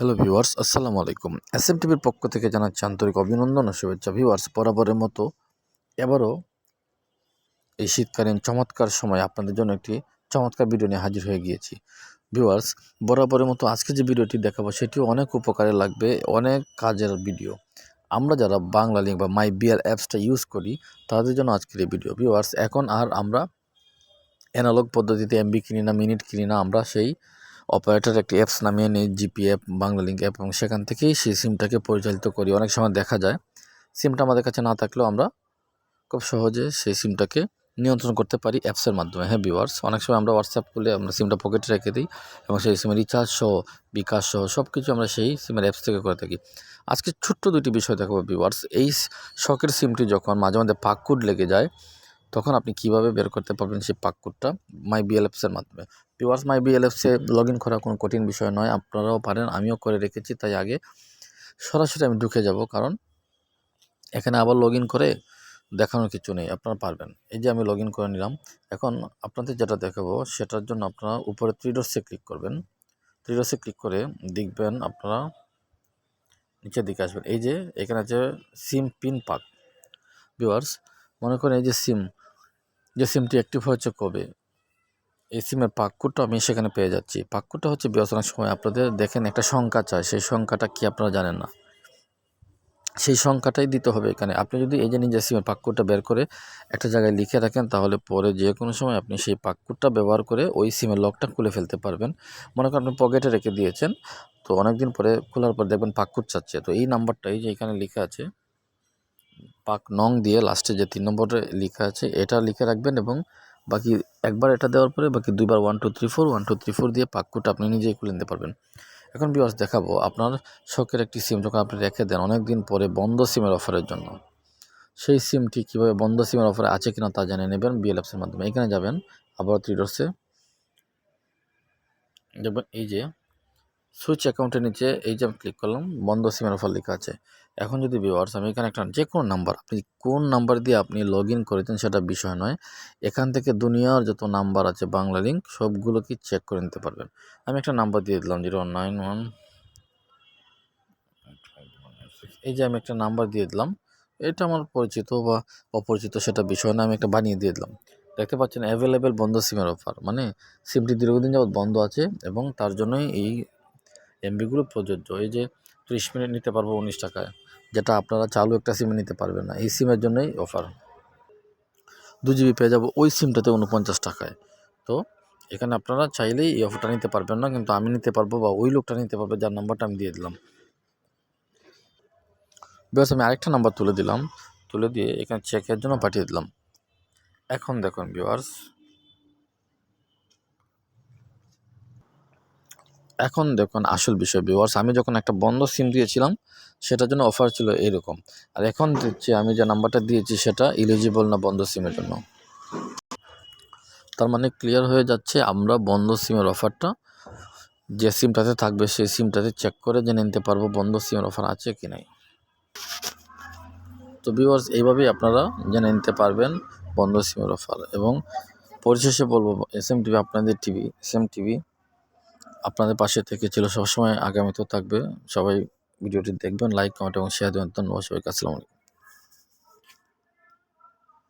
Hello viewers আসসালামু আলাইকুম S M টিভির পক্ষ থেকে জানাচ্ছি আন্তরিক অভিনন্দন ও শুভেচ্ছা ভিউয়ার্স বরাবরের মতো এবারও এই শীতকালীন চমৎকার সময় আপনাদের জন্য একটি চমৎকার ভিডিও নিয়ে হাজির হয়ে গিয়েছি। ভিউয়ার্স বরাবরের মতো আজকে যে ভিডিওটি দেখাবো, সেটিও অনেক উপকারে লাগবে, অনেক কাজের ভিডিও আমরা যারা বাংলা লিঙ্ক বা মাই বিয়ার অ্যাপসটা ইউজ করি, তাদের জন্য আজকের এই ভিডিও ভিউয়ার্স এখন আর আমরা অ্যানালগ পদ্ধতিতে এমবি কিনি না মিনিট কিনি না, আমরা সেই অপারেটর একটি অ্যাপস নামিয়ে নিই GP app Banglalink app এবং সেখান থেকেই সেই সিমটাকে পরিচালিত করি। অনেক সময় দেখা যায় সিমটা আমাদের কাছে না থাকলেও আমরা খুব সহজে সেই সিমটাকে নিয়ন্ত্রণ করতে পারি অ্যাপসের মাধ্যমে। হ্যাঁ ভিওয়ার্স অনেক সময় আমরা হোয়াটসঅ্যাপ করলে আমরা সিমটা পকেটে রেখে দিই এবং সেই সিমের রিচার্জ সহ, বিকাশ সহ সব কিছু আমরা সেই সিমের অ্যাপস থেকে করে থাকি। আজকে ছোট্ট দুটি বিষয় দেখাবো ভিওয়ার্স এই শখের সিমটি যখন মাঝে মাঝে পাকুড লেগে যায় তখন আপনি কীভাবে বের করতে পারবেন সেই পাককোডটা মাই বিএলএফসের মাধ্যমে। ভিওয়ার্স মাই বিএলএফসে লগ ইন করা কোনো কঠিন বিষয় নয়, আপনারাও পারেন, আমিও করে রেখেছি, তাই আগে সরাসরি আমি ঢুকে যাব, কারণ এখানে আবার লগ ইন করে দেখানোর কিছু নেই, আপনারা পারবেন। এই যে আমি লগ ইন করে নিলাম, এখন আপনাদের যেটা দেখাবো, সেটার জন্য আপনারা উপরে ত্রিডসে ক্লিক করবেন। ত্রিডসে ক্লিক করে দেখবেন আপনারা নিচের দিকে আসবেন। এই যে এখানে আছে সিম পিন পাক। ভিওয়ার্স মনে করেন এই যে সিম যে সিমটি অ্যাক্টিভ হয়েছে কবে? এই সিমের পাক্কুরটা আমি সেখানে পেয়ে যাচ্ছি। পাক্কুরটা হচ্ছে অনেক সময় আপনাদের দেখেন একটা সংখ্যা চায় সেই সংখ্যাটা কি আপনারা জানেন না? সেই সংখ্যাটাই দিতে হবে এখানে। আপনি যদি এই যে নিজের সিমের পাক্কুরটা বের করে একটা জায়গায় লিখে রাখেন, তাহলে পরে যে কোনো সময় আপনি সেই পাক্কুরটা ব্যবহার করে ওই সিমের লকটা খুলে ফেলতে পারবেন। মনে করেন আপনি পকেটে রেখে দিয়েছেন, তো অনেক দিন পরে খোলার পর দেখবেন পাক্কুর চাচ্ছে। তো এই নাম্বারটাই যে এখানে লেখা আছে পাক নং দিয়ে লাস্টে যে তিন নম্বরে লেখা আছে, এটা লিখে রাখবেন এবং বাকি একবার এটা দেওয়ার পরে বাকি দুইবার one two three four one two three four দিয়ে পাক্কুটা আপনি নিজেই খুলে নিতে পারবেন। এখন বিওয়াস দেখাবো আপনার শখের একটি সিম যখন আপনি রেখে দেন অনেক দিন পরে বন্ধ সিমের অফারের জন্য। সেই সিমটি কীভাবে বন্ধ সিমের অফারে আছে কিনা তা জেনে নেবেন বিএলএফসের মাধ্যমে। এখানে যাবেন, আবার ত্রিডসে দেখবেন, এই যে সুইচ অ্যাকাউন্টের নিচে এই যে আমি ক্লিক করলাম, বন্ধ সিমের অফার লেখা আছে। এখন যদি ভিওয়ার্স আমি এখানে একটা যে কোনো নাম্বার আপনি কোন নাম্বার দিয়ে আপনি লগ ইন করেছেন সেটা বিষয় নয়। এখান থেকে দুনিয়ার যত নাম্বার আছে, বাংলা লিঙ্ক সবগুলোকে চেক করে নিতে পারবেন। আমি একটা নাম্বার দিয়ে দিলাম জিরো নাইন ওয়ান এই যে আমি একটা নাম্বার দিয়ে দিলাম, এটা আমার পরিচিত বা অপরিচিত সেটা বিষয় না আমি একটা বানিয়ে দিয়ে দিলাম। দেখতে পাচ্ছেন অ্যাভেলেবেল বন্ধ সিমের অফার মানে সিমটি দীর্ঘদিন যাবৎ বন্ধ আছে এবং তার জন্যই এই এমবিগুলো প্রযোজ্য। এই যে ত্রিশ মিনিট নিতে পারব উনিশ টাকায়, যেটা আপনারা চালু একটা সিমে নিতে পারবেন না। এই সিমের জন্যই অফার দু জিবি পেয়ে যাব ওই সিমটাতে উনপঞ্চাশ টাকায়। তো এখানে আপনারা চাইলেই এই অফারটা নিতে পারবেন না, কিন্তু আমি নিতে পারব বা ওই লোকটা নিতে পারবে যার নাম্বারটা আমি দিয়ে দিলাম। বেশ আমি আরেকটা নাম্বার তুলে দিলাম, তুলে দিয়ে এখানে চেকের জন্য পাঠিয়ে দিলাম। এখন দেখুন ভিওয়ার্স এখন দেখুন আসল বিষয় ভিওয়ার্স আমি যখন একটা বন্ধ সিম দিয়েছিলাম, সেটার জন্য অফার ছিল এরকম আর এখন দিচ্ছি, আমি যে নাম্বারটা দিয়েছি, সেটা ইলিজিবল না বন্ধ সিমের জন্য। তার মানে ক্লিয়ার হয়ে যাচ্ছে, আমরা বন্ধ সিমের অফারটা যে সিমটাতে থাকবে, সেই সিমটাতে চেক করে জেনে নিতে পারব বন্ধ সিমের অফার আছে কি নাই। তো ভিওয়ার্স এইভাবেই আপনারা জেনে নিতে পারবেন বন্ধ সিমের অফার এবং পরিশেষে বলব এস এম টিভি আপনাদের টিভি এস এম টিভি আপনাদের পাশে থেকে ছিল সবসময় আগামীতেও থাকবে। সবাই ভিডিওটি দেখবেন লাইক কমেন্ট এবং শেয়ার দেবেন। ধন্যবাদ সবাইকে। আসসালামু আলাইকুম।